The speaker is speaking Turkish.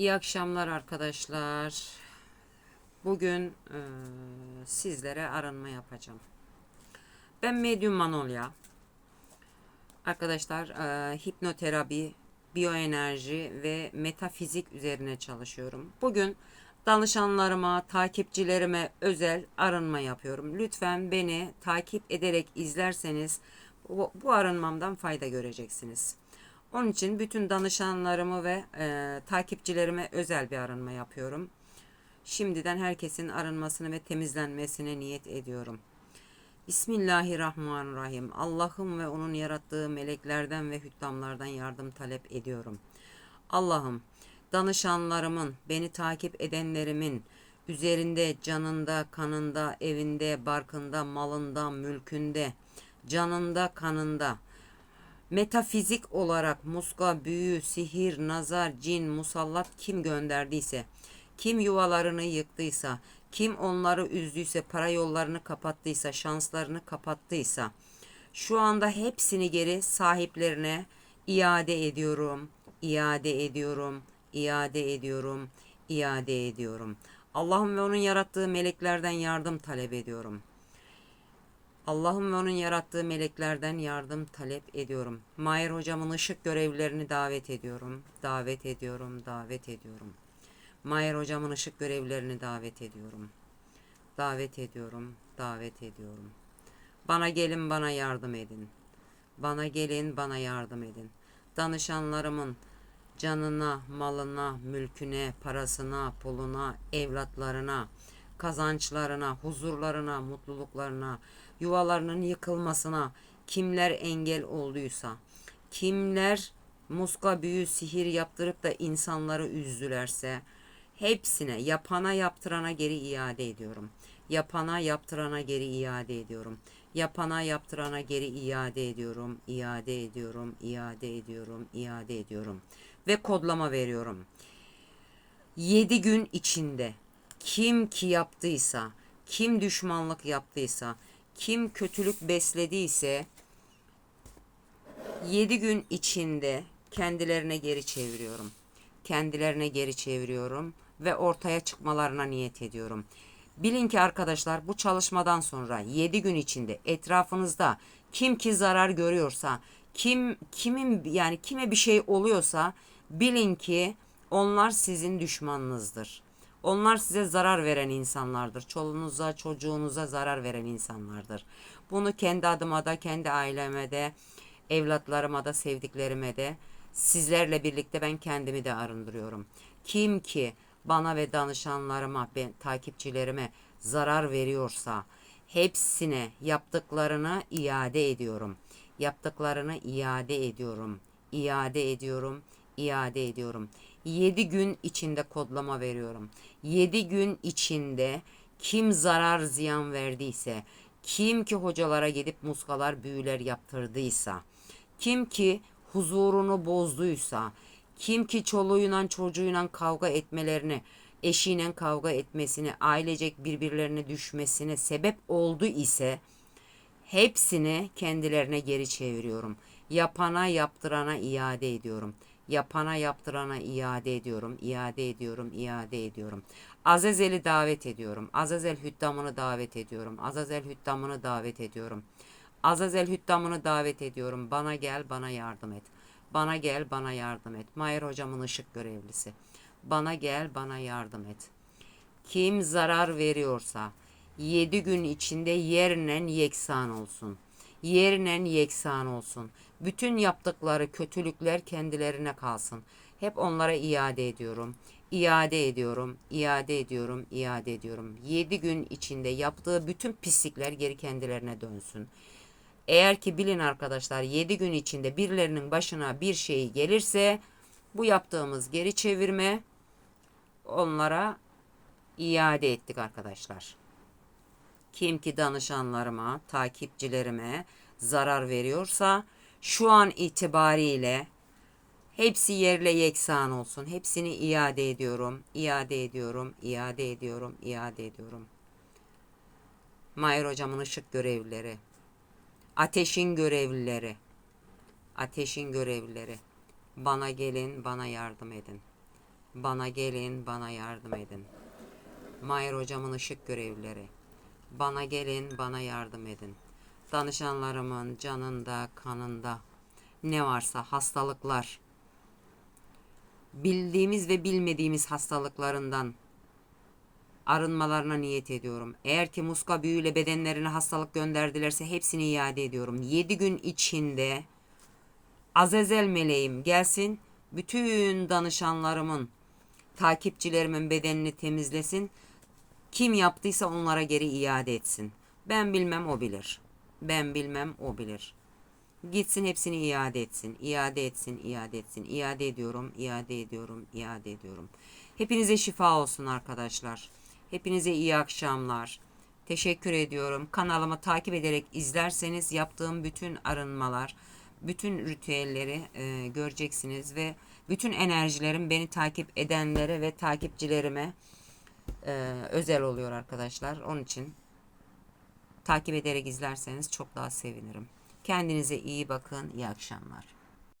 İyi akşamlar arkadaşlar. Bugün e, sizlere arınma yapacağım. Ben Medium Manolya. Arkadaşlar e, hipnoterapi, biyoenerji ve metafizik üzerine çalışıyorum. Bugün danışanlarıma, takipçilerime özel arınma yapıyorum. Lütfen beni takip ederek izlerseniz bu, bu arınmamdan fayda göreceksiniz. Onun için bütün danışanlarımı ve e, takipçilerime özel bir arınma yapıyorum. Şimdiden herkesin arınmasını ve temizlenmesine niyet ediyorum. Bismillahirrahmanirrahim. Allah'ım ve onun yarattığı meleklerden ve hüddamlardan yardım talep ediyorum. Allah'ım danışanlarımın, beni takip edenlerimin üzerinde, canında, kanında, evinde, barkında, malında, mülkünde, canında, kanında, metafizik olarak muska, büyü, sihir, nazar, cin, musallat kim gönderdiyse, kim yuvalarını yıktıysa, kim onları üzdüyse, para yollarını kapattıysa, şanslarını kapattıysa, şu anda hepsini geri sahiplerine iade ediyorum, iade ediyorum, iade ediyorum, iade ediyorum. Allah'ım ve onun yarattığı meleklerden yardım talep ediyorum.'' Allah'ım ve onun yarattığı meleklerden yardım talep ediyorum. Mahir hocamın ışık görevlilerini davet ediyorum. Davet ediyorum, davet ediyorum. Mahir hocamın ışık görevlilerini davet ediyorum. Davet ediyorum, davet ediyorum. Bana gelin, bana yardım edin. Bana gelin, bana yardım edin. Danışanlarımın canına, malına, mülküne, parasına, puluna, evlatlarına, kazançlarına, huzurlarına, mutluluklarına, yuvalarının yıkılmasına kimler engel olduysa, kimler muska büyü sihir yaptırıp da insanları üzdülerse hepsine yapana yaptırana geri iade ediyorum. Yapana yaptırana geri iade ediyorum. Yapana yaptırana geri iade ediyorum. iade ediyorum. iade ediyorum. iade ediyorum. Ve kodlama veriyorum. 7 gün içinde kim ki yaptıysa, kim düşmanlık yaptıysa, kim kötülük beslediyse 7 gün içinde kendilerine geri çeviriyorum. Kendilerine geri çeviriyorum ve ortaya çıkmalarına niyet ediyorum. Bilin ki arkadaşlar bu çalışmadan sonra 7 gün içinde etrafınızda kim ki zarar görüyorsa, kim kimin yani kime bir şey oluyorsa bilin ki onlar sizin düşmanınızdır. Onlar size zarar veren insanlardır. Çoluğunuza, çocuğunuza zarar veren insanlardır. Bunu kendi adıma da, kendi aileme de, evlatlarıma da, sevdiklerime de, sizlerle birlikte ben kendimi de arındırıyorum. Kim ki bana ve danışanlarıma, ben, takipçilerime zarar veriyorsa hepsine yaptıklarını iade ediyorum. Yaptıklarını iade ediyorum. İade ediyorum, iade ediyorum. 7 gün içinde kodlama veriyorum. 7 gün içinde kim zarar ziyan verdiyse, kim ki hocalara gidip muskalar büyüler yaptırdıysa, kim ki huzurunu bozduysa, kim ki çoluğuyla çocuğuyla kavga etmelerini, eşiyle kavga etmesini, ailecek birbirlerine düşmesine sebep oldu ise hepsini kendilerine geri çeviriyorum. Yapana yaptırana iade ediyorum.'' Yapana yaptırana iade ediyorum, iade ediyorum, iade ediyorum. Azazel'i davet ediyorum. Azazel hüddamını davet ediyorum. Azazel hüddamını davet ediyorum. Azazel hüddamını davet ediyorum. Bana gel, bana yardım et. Bana gel, bana yardım et. Mahir hocamın ışık görevlisi. Bana gel, bana yardım et. Kim zarar veriyorsa yedi gün içinde yerinen yeksan olsun. Yerinen yeksan olsun. Bütün yaptıkları kötülükler kendilerine kalsın. Hep onlara iade ediyorum. İade ediyorum, iade ediyorum, iade ediyorum. Yedi gün içinde yaptığı bütün pislikler geri kendilerine dönsün. Eğer ki bilin arkadaşlar yedi gün içinde birilerinin başına bir şey gelirse bu yaptığımız geri çevirme onlara iade ettik arkadaşlar. Kim ki danışanlarıma, takipçilerime zarar veriyorsa şu an itibariyle hepsi yerle yeksan olsun. Hepsini iade ediyorum, iade ediyorum, iade ediyorum, iade ediyorum. Mahir hocamın ışık görevlileri, ateşin görevlileri, ateşin görevlileri, bana gelin, bana yardım edin. Bana gelin, bana yardım edin. Mahir hocamın ışık görevlileri. Bana gelin, bana yardım edin. Danışanlarımın canında, kanında ne varsa hastalıklar, bildiğimiz ve bilmediğimiz hastalıklarından arınmalarına niyet ediyorum. Eğer ki muska büyüyle bedenlerine hastalık gönderdilerse hepsini iade ediyorum. 7 gün içinde Azazel meleğim gelsin bütün danışanlarımın takipçilerimin bedenini temizlesin. Kim yaptıysa onlara geri iade etsin. Ben bilmem o bilir. Ben bilmem o bilir. Gitsin hepsini iade etsin. İade etsin, iade etsin. İade ediyorum, iade ediyorum, iade ediyorum. Hepinize şifa olsun arkadaşlar. Hepinize iyi akşamlar. Teşekkür ediyorum. Kanalımı takip ederek izlerseniz yaptığım bütün arınmalar, bütün ritüelleri e, göreceksiniz ve bütün enerjilerim beni takip edenlere ve takipçilerime e, özel oluyor arkadaşlar. Onun için takip ederek izlerseniz çok daha sevinirim. Kendinize iyi bakın. İyi akşamlar.